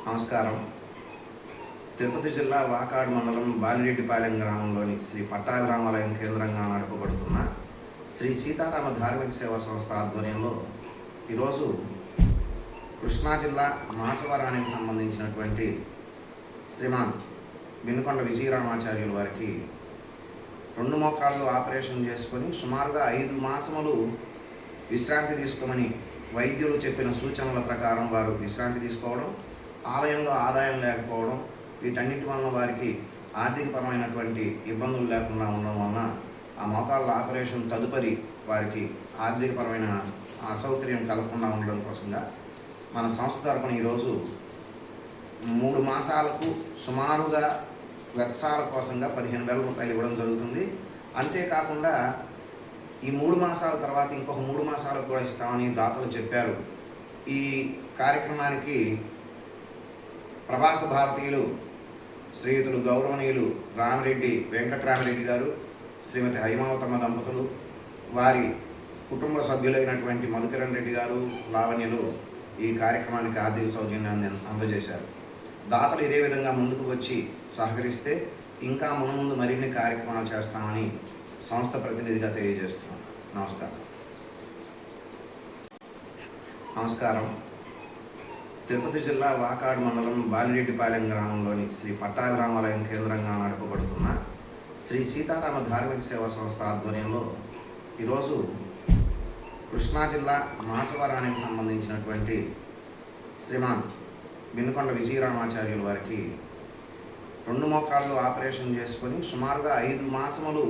నమస్కారం. తిరుపతి జిల్లా వాకాడు మండలం బాలిరెడ్డిపాలెం గ్రామంలోని శ్రీ పట్టాభిరామాలయం కేంద్రంగా నడపబడుతున్న శ్రీ సీతారామ ధార్మిక సేవా సంస్థ ఆధ్వర్యంలో ఈరోజు కృష్ణా జిల్లా మాసవరానికి సంబంధించినటువంటి శ్రీమాన్ బినుకొండ విజయరామాచార్యుల వారికి రెండు మోకాళ్ళు ఆపరేషన్ చేసుకొని సుమారుగా ఐదు మాసములు విశ్రాంతి తీసుకోమని వైద్యులు చెప్పిన సూచనల ప్రకారం వారు విశ్రాంతి తీసుకోవడం ఆలయంలో ఆదాయం లేకపోవడం వీటన్నిటి వలన వారికి ఆర్థికపరమైనటువంటి ఇబ్బందులు లేకుండా ఉండడం వలన ఆ మోకాళ్ళ ఆపరేషన్ తదుపరి వారికి ఆర్థికపరమైన అసౌకర్యం కలగకుండా ఉండడం కోసంగా మన సంస్థ తరపున ఈరోజు మూడు మాసాలకు సుమారుగా వెత్సాల కోసంగా పదిహేను వేల రూపాయలు ఇవ్వడం జరుగుతుంది. అంతేకాకుండా ఈ మూడు మాసాల తర్వాత ఇంకొక మూడు మాసాలకు కూడా ఇస్తామని దాతలు చెప్పారు. ఈ కార్యక్రమానికి ప్రవాస భారతీయులు శ్రీయుతులు గౌరవనీయులు రామిరెడ్డి వెంకట్రామిరెడ్డి గారు శ్రీమతి హైమావతమ్మ దంపతులు వారి కుటుంబ సభ్యులైనటువంటి మధుకిరణ్ రెడ్డి గారు లావణ్యలు ఈ కార్యక్రమానికి ఆర్థిక సౌజన్యాన్ని అందజేశారు. దాతలు ఇదే విధంగా ముందుకు వచ్చి సహకరిస్తే ఇంకా మునుముందు మరిన్ని కార్యక్రమాలు చేస్తామని సంస్థ ప్రతినిధిగా తెలియజేస్తున్నాను నమస్కారం. నమస్కారం. తిరుపతి జిల్లా వాకాడు మండలం బాలిరెడ్డిపాలెం గ్రామంలోని శ్రీ పట్టాభిరామాలయం కేంద్రంగా నడపబడుతున్న శ్రీ సీతారామ ధార్మిక సేవా సంస్థ ఆధ్వర్యంలో ఈరోజు కృష్ణా జిల్లా మాసవరానికి సంబంధించినటువంటి శ్రీమాన్ బినుకొండ విజయరామాచార్యుల వారికి రెండు మోకాళ్ళు ఆపరేషన్ చేసుకొని సుమారుగా ఐదు మాసములు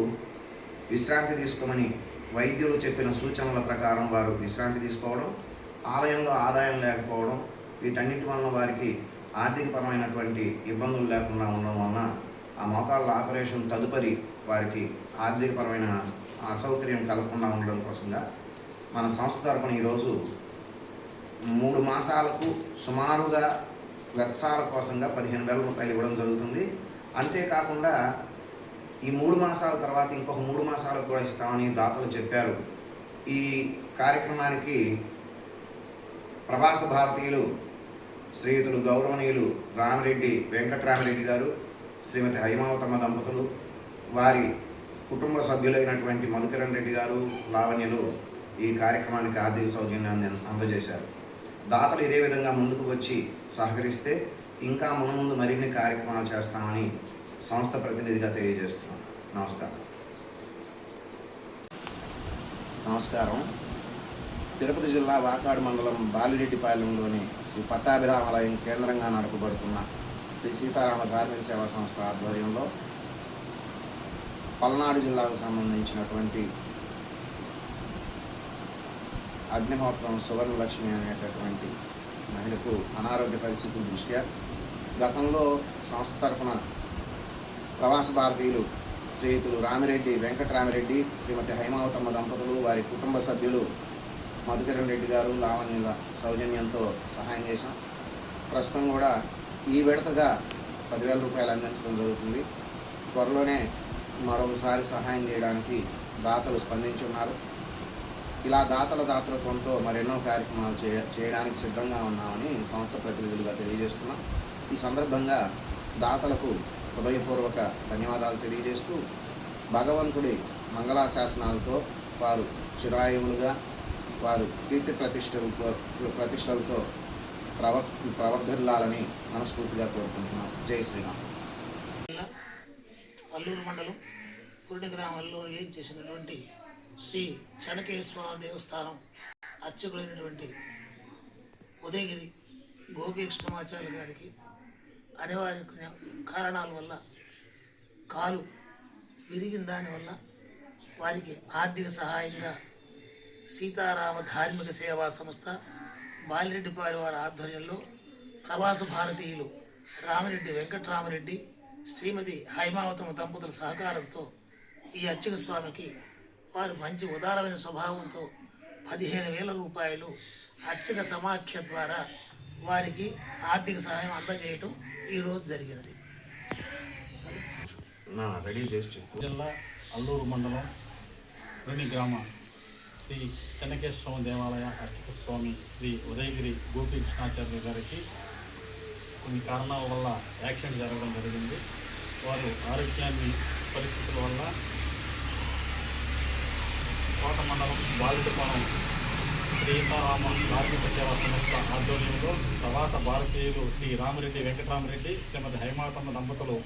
విశ్రాంతి తీసుకోమని వైద్యులు చెప్పిన సూచనల ప్రకారం వారు విశ్రాంతి తీసుకోవడం ఆలయంలో ఆదాయం లేకపోవడం వీటన్నిటి వలన వారికి ఆర్థికపరమైనటువంటి ఇబ్బందులు లేకుండా ఉండడం వలన ఆ మోకాళ్ళ ఆపరేషన్ తదుపరి వారికి ఆర్థికపరమైన అసౌకర్యం కలగకుండా ఉండడం కోసంగా మన సంస్థ తరపున ఈరోజు మూడు మాసాలకు సుమారుగా వెత్సాల కోసంగా పదిహేను వేల రూపాయలు ఇవ్వడం జరుగుతుంది. అంతేకాకుండా ఈ మూడు మాసాల తర్వాత ఇంకొక మూడు మాసాలకు కూడా ఇస్తామని దాతలు చెప్పారు. ఈ కార్యక్రమానికి ప్రవాస భారతీయులు శ్రీయుతులు గౌరవనీయులు రామిరెడ్డి వెంకట్రామిరెడ్డి గారు శ్రీమతి హైమావతమ్మ దంపతులు వారి కుటుంబ సభ్యులైనటువంటి మధుకిరణ్ రెడ్డి గారు లావణ్యలు ఈ కార్యక్రమానికి ఆర్థిక సౌజన్యాన్ని అందజేశారు. దాతలు ఇదే విధంగా ముందుకు వచ్చి సహకరిస్తే ఇంకా మునుముందు మరిన్ని కార్యక్రమాలు చేస్తామని సంస్థ ప్రతినిధిగా తెలియజేస్తున్నాను నమస్కారం. నమస్కారం. తిరుపతి జిల్లా వాకాడు మండలం బాలిరెడ్డిపాలెంలోని శ్రీ పట్టాభిరామాలయం కేంద్రంగా నడపబడుతున్న శ్రీ సీతారామ ధార్మిక సేవా సంస్థ ఆధ్వర్యంలో పల్నాడు జిల్లాకు సంబంధించినటువంటి అగ్నిహోత్రం సువర్ణలక్ష్మి అనేటటువంటి మహిళకు అనారోగ్య పరిస్థితుల దృష్ట్యా గతంలో సంస్థ తరఫున ప్రవాస భారతీయులు శ్రీయుతులు రామిరెడ్డి వెంకటరామిరెడ్డి శ్రీమతి హైమావతమ్మ దంపతులు వారి కుటుంబ సభ్యులు మధుకిరణ్ రెడ్డి గారు లావణ్యుల సౌజన్యంతో సహాయం చేశాం. ప్రస్తుతం కూడా ఈ విడతగా పదివేల రూపాయలు అందించడం జరుగుతుంది. త్వరలోనే మరొకసారి సహాయం చేయడానికి దాతలు స్పందించి ఉన్నారు. ఇలా దాతల దాతృత్వంతో మరెన్నో కార్యక్రమాలు చేయ చేయడానికి సిద్ధంగా ఉన్నామని సంస్థ ప్రతినిధులుగా తెలియజేస్తున్నాం. ఈ సందర్భంగా దాతలకు హృదయపూర్వక ధన్యవాదాలు తెలియజేస్తూ భగవంతుడి మంగళాశాసనాలతో వారు చిరాయువులుగా వారు కీర్తి ప్రతిష్టలతో ప్రతిష్టలతో ప్రవ ప్రవర్ధిల్లాలని మనస్ఫూర్తిగా కోరుకుంటున్నాం. జై శ్రీరామ్. అల్లూరు మండలం పురుడి గ్రామంలో ఏం చేసినటువంటి శ్రీ చెనకేశ్వర దేవస్థానం అర్చకులైనటువంటి ఉదయగిరి గోపీకృష్ణమాచార్య గారికి అనివార్య కారణాల వల్ల కాలు విరిగిన దానివల్ల వారికి ఆర్థిక సహాయంగా సీతారామ ధార్మిక సేవా సంస్థ బాలిరెడ్డిపారి వారి ఆధ్వర్యంలో ప్రవాస భారతీయులు రామిరెడ్డి వెంకట్రామరెడ్డి శ్రీమతి హైమావతమ దంపతుల సహకారంతో ఈ అర్చక స్వామికి వారు మంచి ఉదారమైన స్వభావంతో పదిహేను వేల రూపాయలు అర్చక సమాఖ్య ద్వారా వారికి ఆర్థిక సహాయం అందజేయటం ఈరోజు జరిగినది. రెడీ చేసి చెప్పు. జిల్లా అల్లూరు మండలం రుని గ్రామ. శ్రీ చెన్నకేశ్వర స్వామి దేవాలయ అర్చక స్వామి శ్రీ ఉదయగిరి గోపీకృష్ణాచార్య గారికి కొన్ని కారణాల వల్ల యాక్సిడెంట్ జరగడం జరిగింది. వారు ఆరోగ్యాన్ని పరిస్థితుల వల్ల కోట మండలం బాలికపాలెం సీతారామ కార్మిక సేవా సంస్థ ఆధ్వర్యంలో ప్రవాస భారతీయులు శ్రీ రామిరెడ్డి వెంకటరామరెడ్డి శ్రీమతి హైమాతమ్మ దంపతులు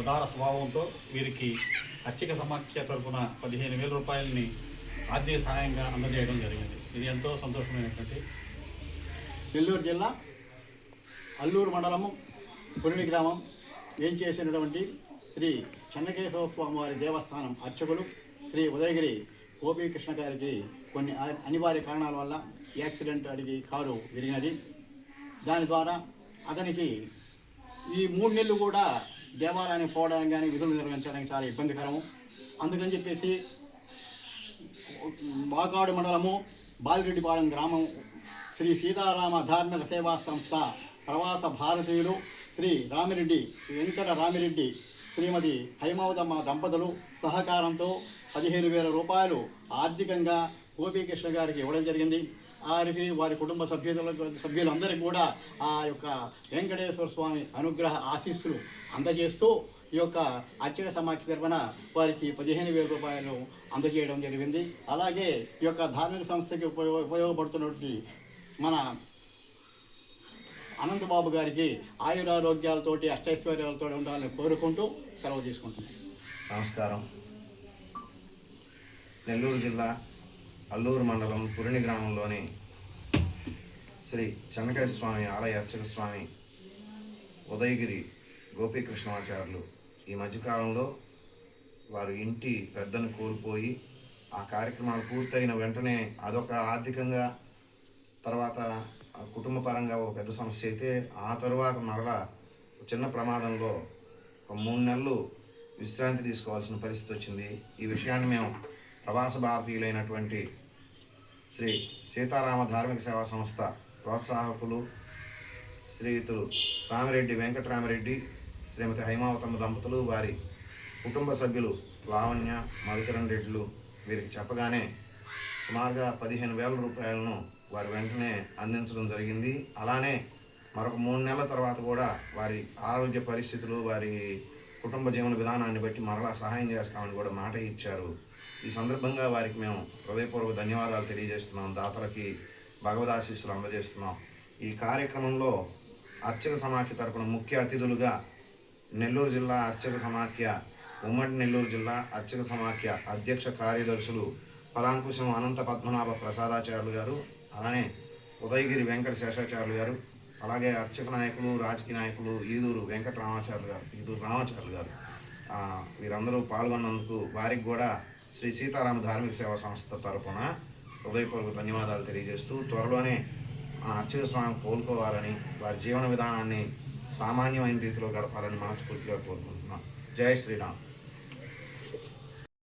ఉదార స్వభావంతో వీరికి అర్చక సమాఖ్య తరపున పదిహేను వేల రూపాయలని ఆర్థిక సహాయంగా అందజేయడం జరిగింది. ఇది ఎంతో సంతోషమైనటువంటి నెల్లూరు జిల్లా అల్లూరు మండలము పురిడి గ్రామం ఏం చేసినటువంటి శ్రీ చెన్నకేశవ స్వామివారి దేవస్థానం అర్చకులు శ్రీ ఉదయగిరి గోపీకృష్ణ గారికి కొన్ని అనివార్య కారణాల వల్ల యాక్సిడెంట్ అడిగి కారు విరిగినది. దాని ద్వారా అతనికి ఈ మూడు నెలలు కూడా దేవాలయానికి పోవడానికి కానీ విధులు నిర్వహించడానికి చాలా ఇబ్బందికరము. అందుకని చెప్పేసి వాకాడు మండలము బాలిరెడ్డిపాలెం గ్రామం శ్రీ సీతారామ ధార్మిక సేవా సంస్థ ప్రవాస భారతీయులు శ్రీ రామిరెడ్డి వెంకట రామిరెడ్డి శ్రీమతి హైమవతమ్మ దంపతులు సహకారంతో పదిహేను వేల రూపాయలు ఆర్థికంగా గోపీకృష్ణ గారికి ఇవ్వడం జరిగింది. వారికి వారి కుటుంబ సభ్యులకు సభ్యులందరికీ కూడా ఆ యొక్క వెంకటేశ్వర స్వామి అనుగ్రహ ఆశీస్సులు అందజేస్తూ ఈ యొక్క అర్చక సమాఖ్య తరపున వారికి పదిహేను వేల రూపాయలు అందజేయడం జరిగింది. అలాగే ఈ యొక్క ధార్మిక సంస్థకి ఉపయోగ ఉపయోగపడుతున్నటువంటి మన అనంతబాబు గారికి ఆయురారోగ్యాలతోటి అష్టైశ్వర్యాలతో ఉండాలని కోరుకుంటూ సెలవు తీసుకుంటున్నాను. నమస్కారం. నెల్లూరు జిల్లా అల్లూరు మండలం పురిని గ్రామంలోని శ్రీ చెన్నకేశ్వర స్వామి ఆలయ అర్చక స్వామి ఉదయగిరి గోపీకృష్ణాచార్యులు ఈ మధ్యకాలంలో వారు ఇంటి పెద్దను కోల్పోయి ఆ కార్యక్రమాలు పూర్తయిన వెంటనే అదొక ఆర్థికంగా తర్వాత కుటుంబ పరంగా ఒక పెద్ద సమస్య అయితే ఆ తరువాత మరలా చిన్న ప్రమాదంలో ఒక మూడు నెలలు విశ్రాంతి తీసుకోవాల్సిన పరిస్థితి వచ్చింది. ఈ విషయాన్ని మేము ప్రవాస భారతీయులైనటువంటి శ్రీ సీతారామ ధార్మిక సేవా సంస్థ ప్రోత్సాహకులు శ్రీయుతులు రామిరెడ్డి వెంకటరామిరెడ్డి శ్రీమతి హైమావతమ్మ దంపతులు వారి కుటుంబ సభ్యులు లావణ్య మధుకరణ్ రెడ్డిలు. వీరికి చెప్పగానే సుమారుగా పదిహేను వేల రూపాయలను వారి వెంటనే అందించడం జరిగింది. అలానే మరొక మూడు నెలల తర్వాత కూడా వారి ఆరోగ్య పరిస్థితులు వారి కుటుంబ జీవన విధానాన్ని బట్టి మరలా సహాయం చేస్తామని కూడా మాట ఇచ్చారు. ఈ సందర్భంగా వారికి మేము హృదయపూర్వక ధన్యవాదాలు తెలియజేస్తున్నాం. దాతలకి భగవదాశీస్సులు అందజేస్తున్నాం. ఈ కార్యక్రమంలో అర్చక సమాఖ్య తరపున ముఖ్య అతిథులుగా నెల్లూరు జిల్లా అర్చక సమాఖ్య ఉమ్మడి నెల్లూరు జిల్లా అర్చక సమాఖ్య అధ్యక్ష కార్యదర్శులు పరాంకుశం అనంత పద్మనాభ ప్రసాదాచార్యులు గారు అలానే ఉదయగిరి వెంకట శేషాచార్యులు గారు అలాగే అర్చక నాయకులు రాజకీయ నాయకులు ఈదూరు వెంకట రామాచార్యులు గారు ఈదూరు రామాచార్యులు గారు. వీరందరూ పాల్గొన్నందుకు వారికి కూడా శ్రీ సీతారామ ధార్మిక సేవా సంస్థ తరపున హృదయపూర్వక ధన్యవాదాలు తెలియజేస్తూ త్వరలోనే ఆ అర్చక స్వామి కోలుకోవాలని వారి జీవన విధానాన్ని సామాన్యమైన రీతిలో గడపాలని మనస్ఫూర్తిగా కోరుకుంటున్నాం. జై శ్రీరామ్.